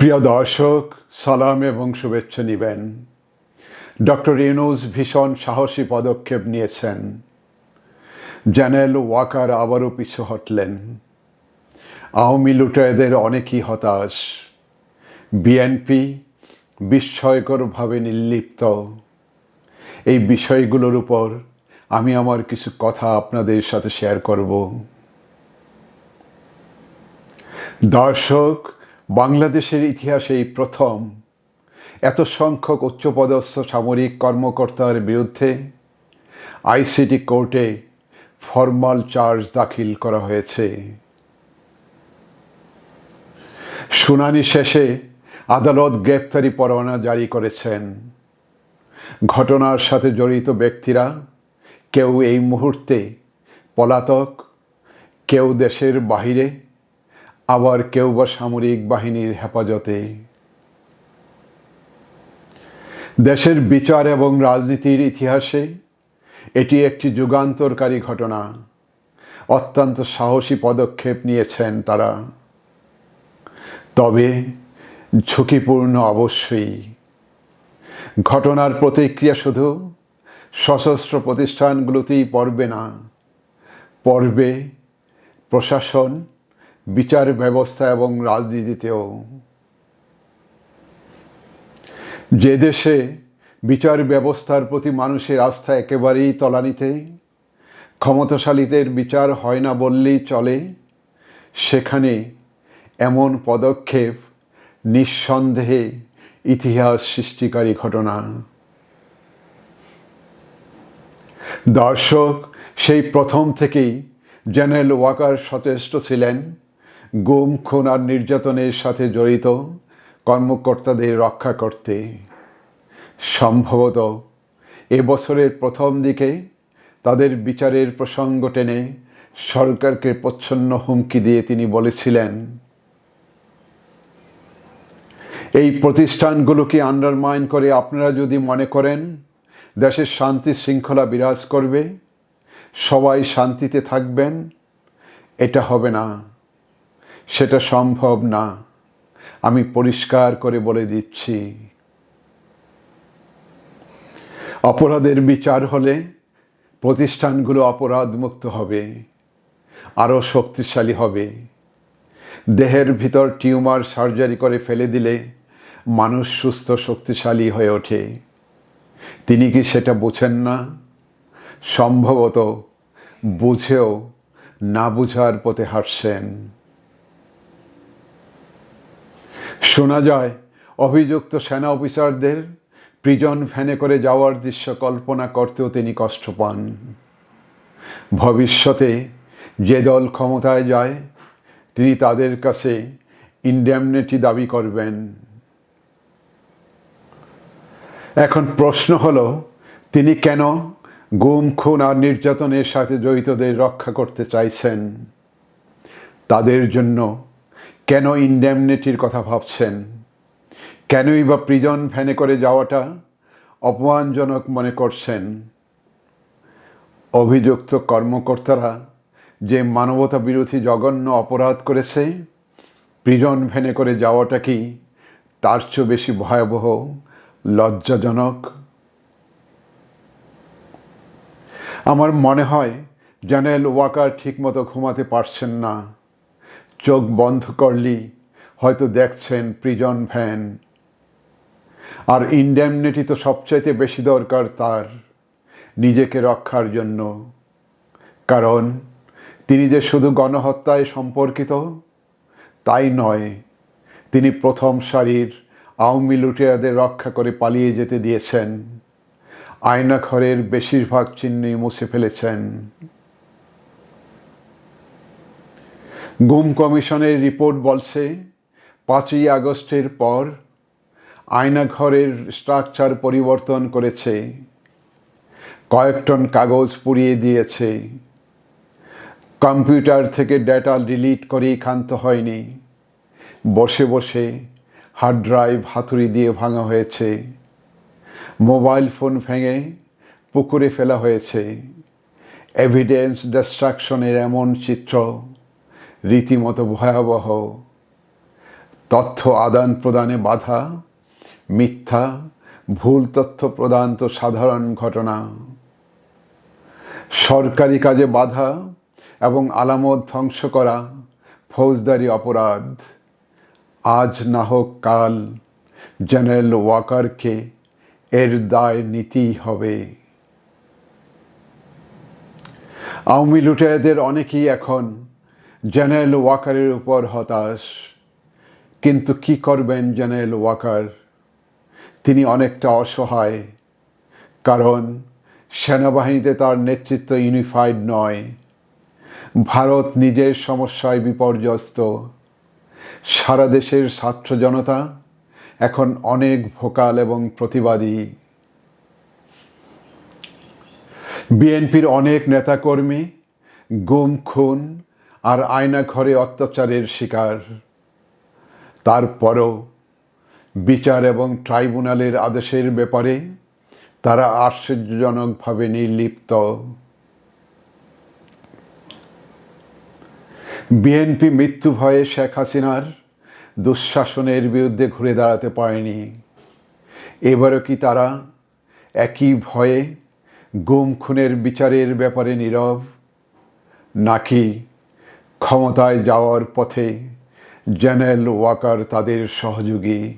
প্রিয় দর্শক, সালাম এবং শুভেচ্ছা নিবেন। ডক্টর ইউনুস ভীষণ সাহসী পদক্ষেপ নিয়েছেন। জেনারেল ওয়াকার আবারও পিছু হটলেন। আওয়ামী লুটেরাদের অনেকই হতাশ। বিএনপি বিস্ময়করভাবে নির্লিপ্ত। এই বিষয়গুলোর উপর আমি আমার কিছু কথা আপনাদের সাথে শেয়ার করব। দর্শক বাংলাদেশের ইতিহাসে এই প্রথম। এত সংখ্যক উচ্চপদস্থ সামরিক কর্মকর্তার বিরুদ্ধে আইসিটি কোর্টে ফরমাল চার্জ দাখিল করা হয়েছে। শুনানি শেষে আদালত গ্রেপ্তারি পরোয়ানা জারি করেছেন। ঘটনার সাথে জড়িত ব্যক্তিরা কেউ এই মুহূর্তে পলাতক, কেউ দেশের বাহিরে আবার কেউ বা সামরিক বাহিনীর হেফাজতে। দেশের বিচার এবং রাজনীতির ইতিহাসে এটি একটি যুগান্তরকারী ঘটনা। অত্যন্ত সাহসী পদক্ষেপ নিয়েছেন তারা। তবে ঝুঁকিপূর্ণ অবশ্যই। ঘটনার প্রতিক্রিয়া শুধু সশস্ত্র প্রতিষ্ঠানগুলোতেই পড়বে না, পড়বে প্রশাসন বিচার ব্যবস্থা এবং রাজনীতিতেও। যে দেশে বিচার ব্যবস্থার প্রতি মানুষের আস্থা একেবারেই তলানিতে, ক্ষমতাশালীদের বিচার হয় না বললেই চলে, সেখানে এমন পদক্ষেপ নিঃসন্দেহে ইতিহাস সৃষ্টিকারী ঘটনা। দর্শক, সেই প্রথম থেকেই জেনারেল ওয়াকার সচেষ্ট ছিলেন। গুম, খুন আর নির্যাতনের সাথে জড়িত কর্মকর্তাদের রক্ষা করতে সম্ভবত এবছরের প্রথম দিকে তাদের বিচারের প্রসঙ্গ টেনে সরকারকে প্রচ্ছন্ন হুমকি দিয়ে তিনি বলেছিলেন, এই প্রতিষ্ঠানগুলোকে আন্ডারমাইন করে আপনারা যদি মনে করেন, দেশের শান্তি শৃঙ্খলা বিরাজ করবে, সবাই শান্তিতে থাকবেন, এটা হবে না। সেটা সম্ভব না। আমি পরিষ্কার করে বলে দিচ্ছি। অপরাধের বিচার হলে প্রতিষ্ঠানগুলো অপরাধমুক্ত হবে, আরও শক্তিশালী হবে। দেহের ভিতর টিউমার সার্জারি করে ফেলে দিলে মানুষ সুস্থ, শক্তিশালী হয়ে ওঠে। তিনি কি সেটা বোঝেন না? সম্ভবত বুঝেও না বুঝার পথে হাঁটছেন। শোনা যায়, অভিযুক্ত সেনা অফিসারদের প্রিজন ভ্যানে করে যাওয়ার দৃশ্য কল্পনা করতেও তিনি কষ্ট পান। ভবিষ্যতে যে দল ক্ষমতায় যায়, তিনি তাদের কাছে ইন্ডেমনিটি দাবি করবেন। এখন প্রশ্ন হলো, তিনি কেন গুম, খুন আর নির্যাতনের সাথে জড়িতদের রক্ষা করতে চাইছেন? তাদের জন্য কেন ইন্ডেমনিটির কথা ভাবছেন? কেনই বা প্রিজন ভ্যানে করে যাওয়াটা অপমানজনক মনে করছেন? অভিযুক্ত কর্মকর্তারা যে মানবতা বিরোধী জঘন্য অপরাধ করেছে, প্রিজন ভ্যানে করে যাওয়াটা কি তার চেয়ে বেশি ভয়াবহ, লজ্জাজনক? আমার মনে হয় জেনারেল ওয়াকার ঠিকমতো ঘুমাতে পারছেন না। চোখ বন্ধ করলেই হয়তো দেখছেন প্রিজন ভ্যান। আর ইন্ডেমনিটি তো সবচাইতে বেশি দরকার তার, নিজেকে রক্ষার জন্য। কারণ, তিনি যে শুধু গণহত্যায় সম্পর্কিত, তাই নয়, তিনি প্রথম সারির আওয়ামী লুটিয়াদের রক্ষা করে পালিয়ে যেতে দিয়েছেন। আয়নাঘরের বেশিরভাগ চিহ্নই মুছে ফেলেছেন। গুম কমিশনের রিপোর্ট বলছে, পাঁচই আগস্টের পর আয়নাঘরের স্ট্রাকচার পরিবর্তন করেছে। কয়েক টন কাগজ পুড়িয়ে দিয়েছে। কম্পিউটার থেকে ডেটা ডিলিট করেই ক্ষান্ত হয়নি। বসে বসে হার্ড ড্রাইভ হাতুড়ি দিয়ে ভাঙা হয়েছে। মোবাইল ফোন ভেঙে পুকুরে ফেলা হয়েছে। এভিডেন্স ডিস্ট্রাকশনের এমন চিত্র রীতিমতো ভয়াবহ। তথ্য আদান প্রদানে বাধা, মিথ্যা, ভুল তথ্য প্রদান তো সাধারণ ঘটনা। সরকারি কাজে বাধা এবং আলামত ধ্বংস করা ফৌজদারি অপরাধ। আজ না হোক কাল জেনারেল ওয়াকারকে এর দায় নিতেই হবে। আওয়ামী লুটেরাদের অনেকেই এখন জেনারেল ওয়াকারের উপর হতাশ। কিন্তু কি করবেন জেনারেল ওয়াকার তিনি অনেকটা অসহায়। কারণ সেনাবাহিনীতে তার নেতৃত্ব ইউনিফাইড নয়। ভারত নিজের সমস্যায় বিপর্যস্ত। সারা দেশের ছাত্র জনতা এখন অনেক ভোকাল এবং প্রতিবাদী। বিএনপির অনেক নেতাকর্মী গুম, খুন আর আয়না ঘরে অত্যাচারের শিকার। তারপরও বিচার এবং ট্রাইব্যুনালের আদেশের ব্যাপারে তারা আশ্চর্যজনকভাবে নির্লিপ্ত। বিএনপি মৃত্যু ভয়ে শেখ হাসিনার দুঃশাসনের বিরুদ্ধে ঘুরে দাঁড়াতে পারেনি। এবারও কি তারা একই ভয়ে গুম খুনের বিচারের ব্যাপারে নীরব, নাকি ক্ষমতায় যাওয়ার পথে জেনারেল ওয়াকার তাদের সহযোগী।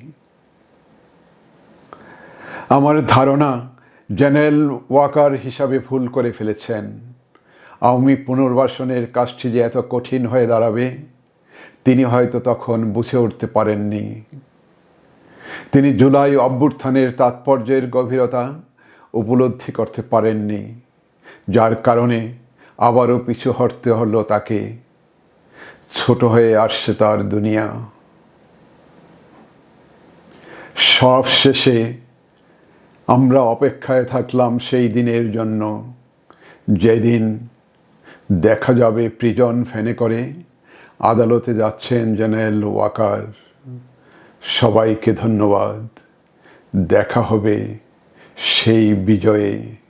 আমার ধারণা, জেনারেল ওয়াকার হিসাবে ভুল করে ফেলেছেন। আওয়ামী পুনর্বাসনের কাজটি যে এত কঠিন হয়ে দাঁড়াবে, তিনি হয়তো তখন বুঝে উঠতে পারেননি। তিনি জুলাই অভ্যুত্থানের তাৎপর্যের গভীরতা উপলব্ধি করতে পারেননি, যার কারণে আবারও পিছু হটতে হলো তাকে। ছোট হয়ে আসছে তার দুনিয়া। সব শেষে আমরা অপেক্ষায় থাকলাম সেই দিনের জন্য। যেদিন দেখা যাবে প্রিজন ফ্যানে করে, আদালতে যাচ্ছেন জেনারেল ওয়াকার। সবাইকে ধন্যবাদ। দেখা হবে সেই বিজয়ে।